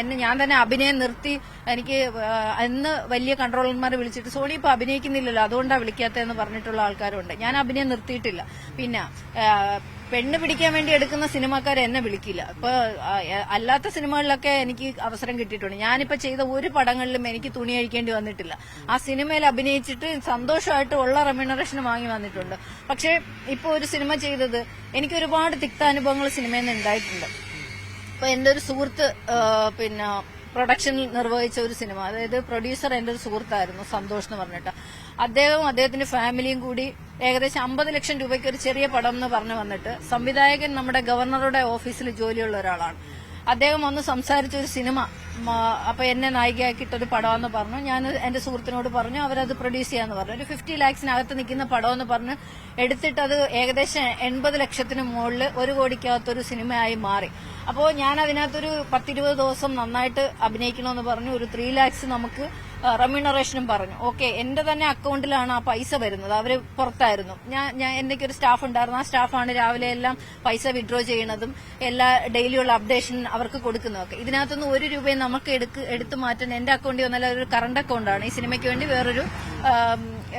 എന്നെ ഞാൻ തന്നെ അഭിനയം നിർത്തി എനിക്ക് അന്ന് വലിയ കൺട്രോളർമാരെ വിളിച്ചിട്ട് സോണി ഇപ്പൊ അഭിനയിക്കുന്നില്ലല്ലോ അതുകൊണ്ടാണ് വിളിക്കാത്തതെന്ന് പറഞ്ഞിട്ടുള്ള ആൾക്കാരുണ്ട്. ഞാൻ അഭിനയം നിർത്തിയിട്ടില്ല. പിന്നെ പെണ്ണ് പിടിക്കാൻ വേണ്ടി എടുക്കുന്ന സിനിമാക്കാർ എന്നെ വിളിക്കില്ല. ഇപ്പൊ അല്ലാത്ത സിനിമകളിലൊക്കെ എനിക്ക് അവസരം കിട്ടിയിട്ടുണ്ട്. ഞാനിപ്പോ ചെയ്ത ഒരു പടങ്ങളിലും എനിക്ക് തുണി അഴിക്കേണ്ടി വന്നിട്ടില്ല. ആ സിനിമയിൽ അഭിനയിച്ചിട്ട് സന്തോഷമായിട്ട് ഉള്ള റെമ്യൂണറേഷൻ വാങ്ങി വന്നിട്ടുണ്ട്. പക്ഷെ ഇപ്പൊ ഒരു സിനിമ ചെയ്തത് എനിക്ക് ഒരുപാട് തിക്താനുഭവങ്ങൾ സിനിമയിൽ നിന്ന് ഉണ്ടായിട്ടുണ്ട്. ഇപ്പൊ എന്റെ ഒരു സുഹൃത്ത് പിന്നെ പ്രൊഡക്ഷൻ നിർവഹിച്ച ഒരു സിനിമ. അതായത് പ്രൊഡ്യൂസർ എന്റെ ഒരു സുഹൃത്തായിരുന്നു സന്തോഷ് എന്ന് പറഞ്ഞിട്ട്. അദ്ദേഹവും അദ്ദേഹത്തിന്റെ ഫാമിലിയും കൂടി ഏകദേശം അമ്പത് ലക്ഷം രൂപയ്ക്ക് ഒരു ചെറിയ പടം എന്ന് പറഞ്ഞു വന്നിട്ട് സംവിധായകൻ നമ്മുടെ ഗവർണറുടെ ഓഫീസിൽ ജോലിയുള്ള ഒരാളാണ്. അദ്ദേഹം വന്ന് സംസാരിച്ച ഒരു സിനിമ അപ്പൊ എന്നെ നായികയാക്കിയിട്ടൊരു പടമെന്ന് പറഞ്ഞു. ഞാൻ എന്റെ സുഹൃത്തിനോട് പറഞ്ഞു അവരത് പ്രൊഡ്യൂസ് ചെയ്യാന്ന് പറഞ്ഞു. ഒരു ഫിഫ്റ്റി ലാക്സിനകത്ത് നിൽക്കുന്ന പടമെന്ന് പറഞ്ഞ് എടുത്തിട്ട് അത് ഏകദേശം എൺപത് ലക്ഷത്തിന് മുകളിൽ ഒരു കോടിക്കകത്തൊരു സിനിമയായി മാറി. അപ്പോൾ ഞാൻ അതിനകത്തൊരു പത്തിരുപത് ദിവസം നന്നായിട്ട് അഭിനയിക്കണമെന്ന് പറഞ്ഞു. ഒരു ത്രീ ലാക്സ് നമുക്ക് റെമ്യൂണറേഷനും പറഞ്ഞു. ഓക്കെ എന്റെ തന്നെ അക്കൗണ്ടിലാണ് ആ പൈസ വരുന്നത്. അവർ പുറത്തായിരുന്നു. ഞാൻ ഞാൻ എന്തൊക്കെ ഒരു സ്റ്റാഫ് ഉണ്ടായിരുന്നു. ആ സ്റ്റാഫാണ് രാവിലെ എല്ലാം പൈസ വിഡ്രോ ചെയ്യണതും എല്ലാ ഡെയിലിയുള്ള അപ്ഡേഷൻ അവർക്ക് കൊടുക്കുന്നതൊക്കെ. ഇതിനകത്തുനിന്ന് ഒരു രൂപയും നമുക്ക് എടുക്ക് എടുത്തു മാറ്റാൻ എന്റെ അക്കൗണ്ടിൽ വന്നാൽ ഒരു കറണ്ട് അക്കൗണ്ടാണ് ഈ സിനിമയ്ക്ക് വേണ്ടി വേറൊരു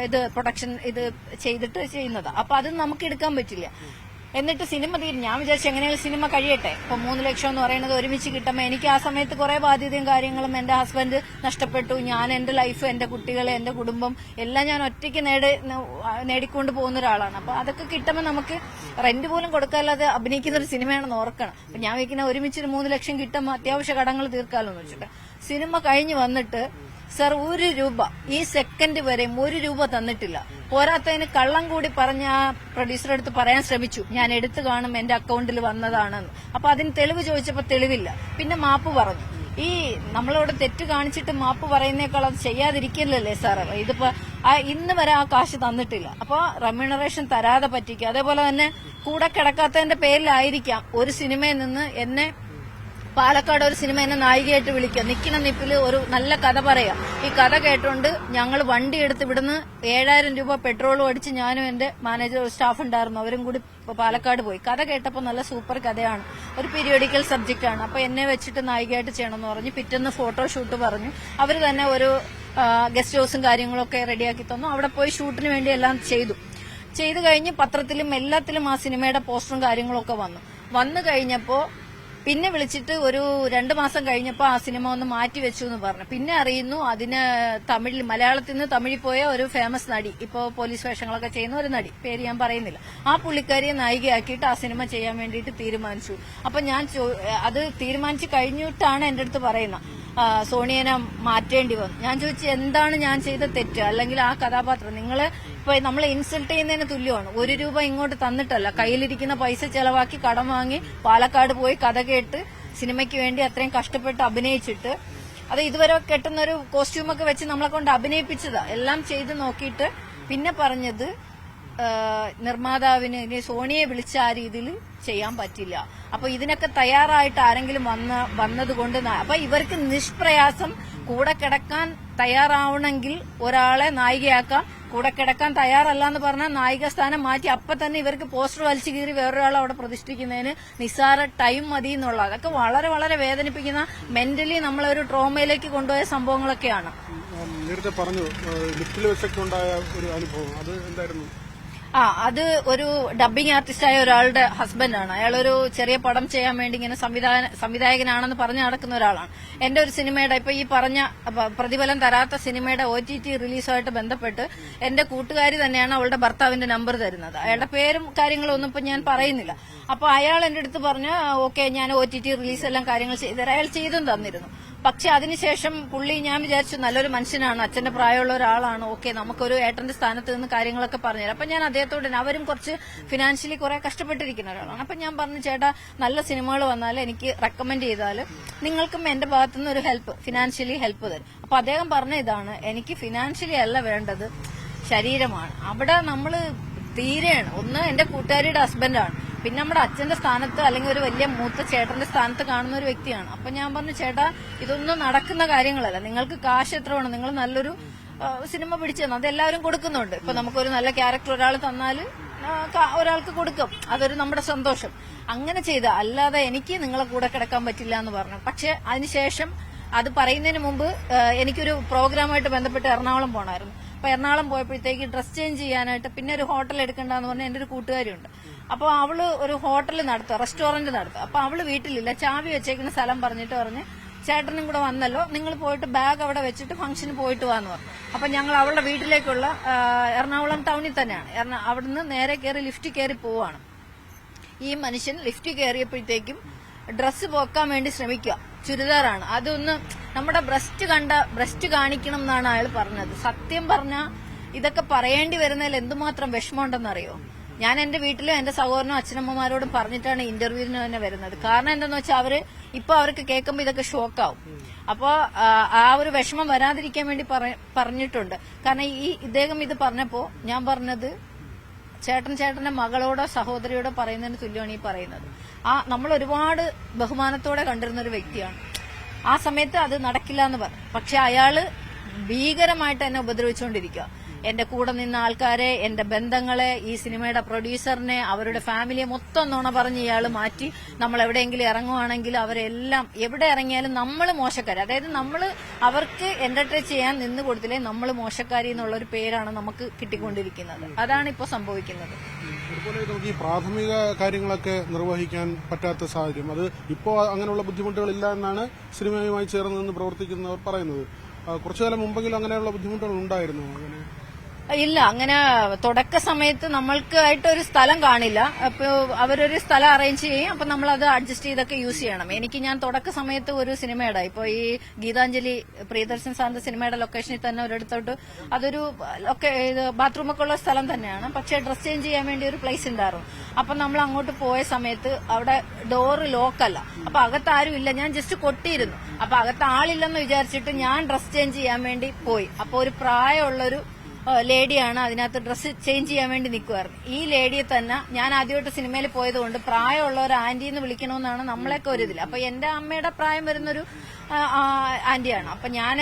ഇത് പ്രൊഡക്ഷൻ ഇത് ചെയ്തിട്ട് ചെയ്യുന്നത്. അപ്പൊ അത് നമുക്ക് എടുക്കാൻ പറ്റില്ല. എന്നിട്ട് സിനിമ തീരും ഞാൻ വിചാരിച്ചു എങ്ങനെയുള്ള സിനിമ കഴിയട്ടെ. ഇപ്പൊ മൂന്ന് ലക്ഷം എന്ന് പറയുന്നത് ഒരുമിച്ച് കിട്ടുമ്പോൾ എനിക്ക് ആ സമയത്ത് കുറെ ബാധ്യതയും കാര്യങ്ങളും എന്റെ ഹസ്ബൻഡ് നഷ്ടപ്പെട്ടു. ഞാൻ എന്റെ ലൈഫ് എന്റെ കുട്ടികൾ എന്റെ കുടുംബം എല്ലാം ഞാൻ ഒറ്റയ്ക്ക് നേടി നേടിക്കൊണ്ട് പോകുന്ന ഒരാളാണ്. അപ്പൊ അതൊക്കെ കിട്ടുമ്പോൾ നമുക്ക് റെന്റ് പോലും കൊടുക്കാതെ അഭിനയിക്കുന്ന ഒരു സിനിമയാണെന്ന് ഓർക്കണം. അപ്പൊ ഞാൻ വയ്ക്കുന്ന ഒരുമിച്ച് ഒരു മൂന്ന് ലക്ഷം കിട്ടുമ്പോൾ അത്യാവശ്യ കടങ്ങൾ തീർക്കാമല്ലോ എന്ന് വെച്ചിട്ട്. സിനിമ കഴിഞ്ഞ് വന്നിട്ട് സർ ഒരു രൂപ. ഈ സെക്കൻഡ് വരെയും ഒരു രൂപ തന്നിട്ടില്ല. പോരാത്തതിന് കള്ളം കൂടി പറഞ്ഞ ആ പ്രൊഡ്യൂസറെ അടുത്ത് പറയാൻ ശ്രമിച്ചു. ഞാൻ എടുത്തു കാണും എന്റെ അക്കൗണ്ടിൽ വന്നതാണെന്ന്. അപ്പൊ അതിന് തെളിവ് ചോദിച്ചപ്പോ തെളിവില്ല. പിന്നെ മാപ്പ് പറഞ്ഞു. ഈ നമ്മളോട് തെറ്റ് കാണിച്ചിട്ട് മാപ്പ് പറയുന്നേക്കാൾ അത് ചെയ്യാതിരിക്കില്ലല്ലേ സാർ? ഇതിപ്പോ ആ ഇന്ന് വരെ ആ കാശ് തന്നിട്ടില്ല. അപ്പൊ റെമ്യൂണറേഷൻ തരാതെ പറ്റിക്കുക. അതേപോലെ തന്നെ കൂടെ കിടക്കാത്തതിന്റെ പേരിലായിരിക്കാം ഒരു സിനിമയിൽ നിന്ന് എന്നെ പാലക്കാട് ഒരു സിനിമ എന്നെ നായികയായിട്ട് വിളിക്കുക. നിൽക്കുന്ന നിപ്പിൽ ഒരു നല്ല കഥ പറയാം. ഈ കഥ കേട്ടോണ്ട് ഞങ്ങൾ വണ്ടി എടുത്ത് ഇവിടുന്ന് ഏഴായിരം രൂപ പെട്രോളും അടിച്ച് ഞാനും എന്റെ മാനേജർ സ്റ്റാഫ് ഉണ്ടായിരുന്നു. അവരും കൂടി പാലക്കാട് പോയി. കഥ കേട്ടപ്പോൾ നല്ല സൂപ്പർ കഥയാണ്. ഒരു പീരിയോഡിക്കൽ സബ്ജക്റ്റ് ആണ്. അപ്പൊ എന്നെ വെച്ചിട്ട് നായികയായിട്ട് ചെയ്യണമെന്ന് പറഞ്ഞു പിറ്റേന്ന് ഫോട്ടോഷൂട്ട് പറഞ്ഞു. അവർ തന്നെ ഒരു ഗസ്റ്റ് ഹൗസും കാര്യങ്ങളൊക്കെ റെഡിയാക്കി തന്നു. അവിടെ പോയി ഷൂട്ടിന് വേണ്ടി എല്ലാം ചെയ്തു. ചെയ്തു കഴിഞ്ഞ് പത്രത്തിലും എല്ലാത്തിലും ആ സിനിമയുടെ പോസ്റ്ററും കാര്യങ്ങളൊക്കെ വന്നു. വന്നു കഴിഞ്ഞപ്പോ പിന്നെ വിളിച്ചിട്ട് ഒരു രണ്ടു മാസം കഴിഞ്ഞപ്പോൾ ആ സിനിമ ഒന്ന് മാറ്റി വെച്ചു എന്ന് പറഞ്ഞു. പിന്നെ അറിയുന്നു അതിന് തമിഴിൽ മലയാളത്തിൽ നിന്ന് തമിഴിൽ പോയ ഒരു ഫേമസ് നടി. ഇപ്പോ പോലീസ് വേഷങ്ങളൊക്കെ ചെയ്യുന്ന ഒരു നടി. പേര് ഞാൻ പറയുന്നില്ല. ആ പുള്ളിക്കാരിയെ നായികയാക്കിയിട്ട് ആ സിനിമ ചെയ്യാൻ വേണ്ടിയിട്ട് തീരുമാനിച്ചു. അപ്പൊ ഞാൻ അത് തീരുമാനിച്ചു കഴിഞ്ഞിട്ടാണ് എന്റെ അടുത്ത് പറയുന്നത്. സോണിയനെ മാറ്റേണ്ടി വന്നു. ഞാൻ ചോദിച്ചു എന്താണ് ഞാൻ ചെയ്ത തെറ്റ്? അല്ലെങ്കിൽ ആ കഥാപാത്രം നിങ്ങൾ ഇപ്പൊ നമ്മളെ ഇൻസൾട്ട് ചെയ്യുന്നതിന് തുല്യമാണ്. ഒരു രൂപ ഇങ്ങോട്ട് തന്നിട്ടല്ല. കയ്യിലിരിക്കുന്ന പൈസ ചെലവാക്കി കടം വാങ്ങി പാലക്കാട് പോയി കഥ കേട്ട് സിനിമയ്ക്ക് വേണ്ടി അത്രയും കഷ്ടപ്പെട്ട് അഭിനയിച്ചിട്ട്. അത് ഇതുവരെ കെട്ടുന്ന ഒരു കോസ്റ്റ്യൂമൊക്കെ വെച്ച് നമ്മളെ കൊണ്ട് അഭിനയിപ്പിച്ചതാ. എല്ലാം ചെയ്ത് നോക്കിയിട്ട് പിന്നെ പറഞ്ഞത് നിർമ്മാതാവിന് ഇനി സോണിയെ വിളിച്ച ആ രീതിയിൽ ചെയ്യാൻ പറ്റില്ല. അപ്പൊ ഇതിനൊക്കെ തയ്യാറായിട്ട് ആരെങ്കിലും വന്ന വന്നതുകൊണ്ട് അപ്പൊ ഇവർക്ക് നിഷ്പ്രയാസം കൂടെ കിടക്കാൻ തയ്യാറാവണമെങ്കിൽ ഒരാളെ നായികയാക്കാം. കൂടെ കിടക്കാൻ തയ്യാറല്ല എന്ന് പറഞ്ഞാൽ നായിക സ്ഥാനം മാറ്റി അപ്പൊ തന്നെ ഇവർക്ക് പോസ്റ്റർ വലിച്ചു കീറി വേറൊരാളെ അവിടെ പ്രതിഷ്ഠിക്കുന്നതിന് നിസ്സാര ടൈം മതി എന്നുള്ള അതൊക്കെ വളരെ വളരെ വേദനിപ്പിക്കുന്ന മെന്റലി നമ്മളൊരു ട്രോമയിലേക്ക് കൊണ്ടുപോയ സംഭവങ്ങളൊക്കെയാണ്. നേരത്തെ പറഞ്ഞു ലിഫ്റ്റിൽ വെച്ചൊക്കെ ഉണ്ടായ ഒരു അനുഭവം. അത് എന്തായിരുന്നു? ആ അത് ഒരു ഡബ്ബിംഗ് ആർട്ടിസ്റ്റായ ഒരാളുടെ ഹസ്ബൻഡാണ് അയാളൊരു ചെറിയ പടം ചെയ്യാൻ വേണ്ടി ഇങ്ങനെ സംവിധാന സംവിധായകനാണെന്ന് പറഞ്ഞു നടക്കുന്ന ഒരാളാണ്. എന്റെ ഒരു സിനിമയുടെ ഇപ്പൊ ഈ പറഞ്ഞ പ്രതിഫലം തരാത്ത സിനിമയുടെ ഒ ടി ടി റിലീസുമായിട്ട് ബന്ധപ്പെട്ട് എന്റെ കൂട്ടുകാരി തന്നെയാണ് അവളുടെ ഭർത്താവിന്റെ നമ്പർ തരുന്നത്. അയാളുടെ പേരും കാര്യങ്ങളും ഒന്നും ഇപ്പൊ ഞാൻ പറയുന്നില്ല. അപ്പൊ അയാൾ എന്റെ അടുത്ത് പറഞ്ഞു ഓക്കെ ഞാൻ ഒ ടി ടി റിലീസ് എല്ലാം കാര്യങ്ങൾ ചെയ്തു അയാൾ ചെയ്തും തന്നിരുന്നു. പക്ഷെ അതിനുശേഷം പുള്ളി ഞാൻ വിചാരിച്ചു നല്ലൊരു മനുഷ്യനാണ് അച്ഛന്റെ പ്രായമുള്ള ഒരാളാണ് ഓക്കെ നമുക്കൊരു ഏട്ടന്റെ സ്ഥാനത്ത് നിന്ന് കാര്യങ്ങളൊക്കെ പറഞ്ഞുതരാം. അപ്പൊ ഞാൻ അദ്ദേഹത്തോട് അവരും കുറച്ച് ഫിനാൻഷ്യലി കുറെ കഷ്ടപ്പെട്ടിരിക്കുന്ന ഒരാളാണ്. അപ്പൊ ഞാൻ പറഞ്ഞു ചേട്ടാ നല്ല സിനിമകൾ വന്നാൽ എനിക്ക് റെക്കമെൻഡ് ചെയ്താൽ നിങ്ങൾക്കും എന്റെ ഭാഗത്തുനിന്ന് ഒരു ഹെൽപ്പ് ഫിനാൻഷ്യലി ഹെൽപ്പ് തരും. അപ്പൊ അദ്ദേഹം പറഞ്ഞ ഇതാണ് എനിക്ക് ഫിനാൻഷ്യലി അല്ല വേണ്ടത് ശരീരമാണ്. അവിടെ നമ്മൾ തീരെയാണ്. ഒന്ന് എന്റെ കൂട്ടുകാരിയുടെ ഹസ്ബൻഡാണ് പിന്നെ നമ്മുടെ അച്ഛന്റെ സ്ഥാനത്ത് അല്ലെങ്കിൽ ഒരു വലിയ മൂത്ത ചേട്ടന്റെ സ്ഥാനത്ത് കാണുന്ന ഒരു വ്യക്തിയാണ്. അപ്പൊ ഞാൻ പറഞ്ഞു ചേട്ടാ ഇതൊന്നും നടക്കുന്ന കാര്യങ്ങളല്ല. നിങ്ങൾക്ക് കാശ് എത്ര വേണം? നിങ്ങൾ നല്ലൊരു സിനിമ പിടിച്ചു തന്നെ? അതെല്ലാവരും കൊടുക്കുന്നുണ്ട്. ഇപ്പൊ നമുക്കൊരു നല്ല ക്യാരക്ടർ ഒരാൾ തന്നാൽ ഒരാൾക്ക് കൊടുക്കും. അതൊരു നമ്മുടെ സന്തോഷം. അങ്ങനെ ചെയ്ത അല്ലാതെ എനിക്ക് നിങ്ങളെ കൂടെ കിടക്കാൻ പറ്റില്ല എന്ന് പറഞ്ഞു. പക്ഷെ അതിനുശേഷം അത് പറയുന്നതിന് മുമ്പ് എനിക്കൊരു പ്രോഗ്രാമായിട്ട് ബന്ധപ്പെട്ട് എറണാകുളം പോകണമായിരുന്നു അപ്പൊ എറണാകുളം പോയപ്പോഴത്തേക്ക് ഡ്രസ് ചേഞ്ച് ചെയ്യാനായിട്ട് പിന്നെ ഒരു ഹോട്ടൽ എടുക്കണ്ടെന്ന് പറഞ്ഞ എന്റെ ഒരു കൂട്ടുകാരിയുണ്ട്. അപ്പൊ അവൾ ഒരു ഹോട്ടൽ നടത്തുക റെസ്റ്റോറന്റ് നടത്തുക. അപ്പൊ അവൾ വീട്ടിലില്ല. ചാവി വെച്ചേക്കുന്ന സ്ഥലം പറഞ്ഞിട്ട് പറഞ്ഞ് ചേട്ടനും കൂടെ വന്നല്ലോ. നിങ്ങൾ പോയിട്ട് ബാഗ് അവിടെ വെച്ചിട്ട് ഫംഗ്ഷന് പോയിട്ട് വാന്ന് പറഞ്ഞു. അപ്പൊ ഞങ്ങൾ അവളുടെ വീട്ടിലേക്കുള്ള എറണാകുളം ടൗണിൽ തന്നെയാണ്. അവിടുന്ന് നേരെ കയറി ലിഫ്റ്റ് കയറി പോവാണ്. ഈ മനുഷ്യൻ ലിഫ്റ്റ് കയറിയപ്പോഴത്തേക്കും ഡ്രസ്സ് പോക്കാൻ വേണ്ടി ശ്രമിക്കുക. ചുരിദാറാണ്. അതൊന്ന് നമ്മുടെ ബ്രസ്റ്റ് കണ്ട ബ്രസ്റ്റ് കാണിക്കണം എന്നാണ് അയാൾ പറഞ്ഞത്. സത്യം പറഞ്ഞ ഇതൊക്കെ പറയേണ്ടി വരുന്നതിൽ എന്തുമാത്രം വിഷമമുണ്ടെന്നറിയോ? ഞാൻ എന്റെ വീട്ടിലും എന്റെ സഹോദരനും അച്ഛനമ്മമാരോടും പറഞ്ഞിട്ടാണ് ഇന്റർവ്യൂവിന് തന്നെ വരുന്നത്. കാരണം എന്താന്ന് വെച്ചാൽ അവർ ഇപ്പൊ അവർക്ക് കേൾക്കുമ്പോൾ ഇതൊക്കെ ഷോക്കാവും. അപ്പോ ആ, ആ ഒരു വിഷമം വരാതിരിക്കാൻ വേണ്ടി പറഞ്ഞിട്ടുണ്ട്. കാരണം ഈ ഇദ്ദേഹം ഇത് പറഞ്ഞപ്പോ ഞാൻ പറഞ്ഞത് ചേട്ടൻ ചേട്ടന്റെ മകളോടോ സഹോദരിയോടോ പറയുന്നതിന് തുല്യമാണ് ഈ പറയുന്നത്. ആ നമ്മൾ ഒരുപാട് ബഹുമാനത്തോടെ കണ്ടിരുന്ന ഒരു വ്യക്തിയാണ്. ആ സമയത്ത് അത് നടക്കില്ല എന്ന് പറഞ്ഞു. പക്ഷെ അയാൾ ഭീകരമായിട്ട് എന്നെ ഉപദ്രവിച്ചുകൊണ്ടിരിക്കുക. എന്റെ കൂടെ നിന്ന ആൾക്കാരെ എന്റെ ബന്ധങ്ങളെ ഈ സിനിമയുടെ പ്രൊഡ്യൂസറിനെ അവരുടെ ഫാമിലിയെ മൊത്തം നുണ പറഞ്ഞ് ഇയാൾ മാറ്റി. നമ്മൾ എവിടെയെങ്കിലും ഇറങ്ങുവാണെങ്കിൽ അവരെല്ലാം എവിടെ ഇറങ്ങിയാലും നമ്മൾ മോശക്കാർ അതായത് നമ്മൾ അവർക്ക് എന്റർടൈൻ ചെയ്യാൻ നിന്ന് കൊടുത്തില്ലേ നമ്മൾ മോശക്കാരി എന്നുള്ള ഒരു പേരാണ് നമുക്ക് കിട്ടിക്കൊണ്ടിരിക്കുന്നത്. അതാണ് ഇപ്പോൾ സംഭവിക്കുന്നത്. പ്രാഥമിക കാര്യങ്ങളൊക്കെ നിർവഹിക്കാൻ പറ്റാത്ത സാഹചര്യം. അത് ഇപ്പോൾ അങ്ങനെയുള്ള ബുദ്ധിമുട്ടുകളില്ല എന്നാണ് സിനിമയുമായി ചേർന്ന് നിന്ന് പ്രവർത്തിക്കുന്നവർ പറയുന്നത്. കുറച്ചു കാലം മുമ്പെങ്കിലും അങ്ങനെയുള്ള ബുദ്ധിമുട്ടുകൾ ഉണ്ടായിരുന്നു. അങ്ങനെ ഇല്ല അങ്ങനെ തുടക്ക സമയത്ത് നമ്മൾക്കായിട്ട് ഒരു സ്ഥലം കാണില്ല. അപ്പൊ അവരൊരു സ്ഥലം അറേഞ്ച് ചെയ്യും അപ്പൊ നമ്മൾ അത് അഡ്ജസ്റ്റ് ചെയ്തൊക്കെ യൂസ് ചെയ്യണം. എനിക്ക് ഞാൻ തുടക്ക സമയത്ത് ഒരു സിനിമയുടെ ഇപ്പൊ ഈ ഗീതാഞ്ജലി പ്രിയദർശൻ സാറിന്റെ സിനിമയുടെ ലൊക്കേഷനിൽ തന്നെ ഒരിടത്തോട്ട് അതൊരു ഇത് ബാത്റൂമൊക്കെ ഉള്ള സ്ഥലം തന്നെയാണ്. പക്ഷെ ഡ്രസ് ചേഞ്ച് ചെയ്യാൻ വേണ്ടി ഒരു പ്ലേസ് ഉണ്ടായിരുന്നു. അപ്പൊ നമ്മൾ അങ്ങോട്ട് പോയ സമയത്ത് അവിടെ ഡോറ് ലോക്കല്ല അപ്പൊ അകത്ത് ആരും ഇല്ല. ഞാൻ ജസ്റ്റ് കൊട്ടിയിരുന്നു. അപ്പൊ അകത്ത് ആളില്ലെന്ന് വിചാരിച്ചിട്ട് ഞാൻ ഡ്രസ് ചേഞ്ച് ചെയ്യാൻ വേണ്ടി പോയി. അപ്പൊ ഒരു പ്രായമുള്ളൊരു ലേഡിയാണ് അതിനകത്ത് ഡ്രസ്സ് ചേഞ്ച് ചെയ്യാൻ വേണ്ടി നിൽക്കുമായിരുന്നു ഈ ലേഡിയെ തന്നെ ഞാൻ ആദ്യമായിട്ട് സിനിമയിൽ പോയതുകൊണ്ട് പ്രായമുള്ള ഒരു ആന്റി എന്ന് വിളിക്കണമെന്നാണ് നമ്മളൊക്കെ ഒരു ഇതിൽ അപ്പൊ എന്റെ അമ്മയുടെ പ്രായം വരുന്നൊരു ആന്റിയാണ്. അപ്പൊ ഞാൻ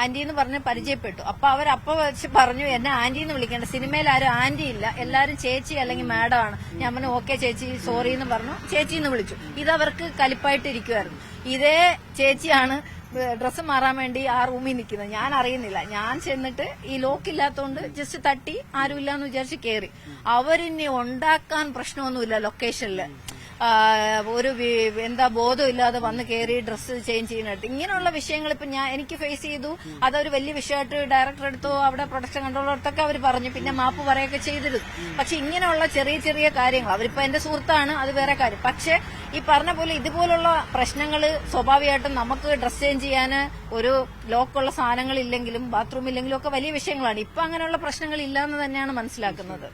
ആന്റി എന്ന് പറഞ്ഞ് പരിചയപ്പെട്ടു. അപ്പൊ അവരപ്പ വെച്ച് പറഞ്ഞു എന്നെ ആന്റി എന്ന് വിളിക്കേണ്ട. സിനിമയിൽ ആരും ആന്റി ഇല്ല. എല്ലാരും ചേച്ചി അല്ലെങ്കിൽ മാഡം ആണ് ഞാൻ പറഞ്ഞു ഓക്കെ ചേച്ചി സോറി എന്ന് പറഞ്ഞു. ചേച്ചി എന്ന് വിളിച്ചു. ഇതവർക്ക് കലിപ്പായിട്ടിരിക്കുമായിരുന്നു ഇതേ ചേച്ചിയാണ് ഡ്രസ്സ് മാറാൻ വേണ്ടി ആ റൂമിൽ നിൽക്കുന്നത്. ഞാൻ അറിയുന്നില്ല. ഞാൻ ചെന്നിട്ട് ഈ ലോക്ക് ഇല്ലാത്തതുകൊണ്ട് ജസ്റ്റ് തട്ടി ആരുമില്ല എന്ന് വിചാരിച്ച് കയറി അവരിനി ഉണ്ടാക്കാൻ പ്രശ്നമൊന്നുമില്ല ലൊക്കേഷനിൽ ആ, ഒരു എന്താ ബോധമില്ലാതെ വന്ന് കയറി ഡ്രസ്സ് ചേഞ്ച് ചെയ്യുന്നിട്ട് ഇങ്ങനെയുള്ള വിഷയങ്ങൾ ഇപ്പൊ ഞാൻ എനിക്ക് ഫേസ് ചെയ്തു. അതൊരു വലിയ വിഷയമായിട്ട് ഡയറക്ടർ എടുത്തോ അവിടെ പ്രൊഡക്ഷൻ കൺട്രോളർ അടുത്തൊക്കെ അവർ പറഞ്ഞു. പിന്നെ മാപ്പ് പറയുകയൊക്കെ ചെയ്തിരുന്നു. പക്ഷെ ഇങ്ങനെയുള്ള ചെറിയ ചെറിയ കാര്യങ്ങൾ അവരിപ്പോ എന്റെ സുഹൃത്താണ് അത് വേറെ കാര്യം. പക്ഷെ ഈ പറഞ്ഞ പോലെ ഇതുപോലുള്ള പ്രശ്നങ്ങൾ സ്വാഭാവികമായിട്ടും നമുക്ക് ഡ്രസ് ചേഞ്ച് ചെയ്യാൻ ഒരു ലോക്കുള്ള സാധനങ്ങൾ ഇല്ലെങ്കിലും ബാത്റൂം ഇല്ലെങ്കിലും ഒക്കെ വലിയ വിഷയങ്ങളാണ്. ഇപ്പൊ അങ്ങനെയുള്ള പ്രശ്നങ്ങൾ ഇല്ല എന്ന് തന്നെയാണ് മനസ്സിലാക്കുന്നത്.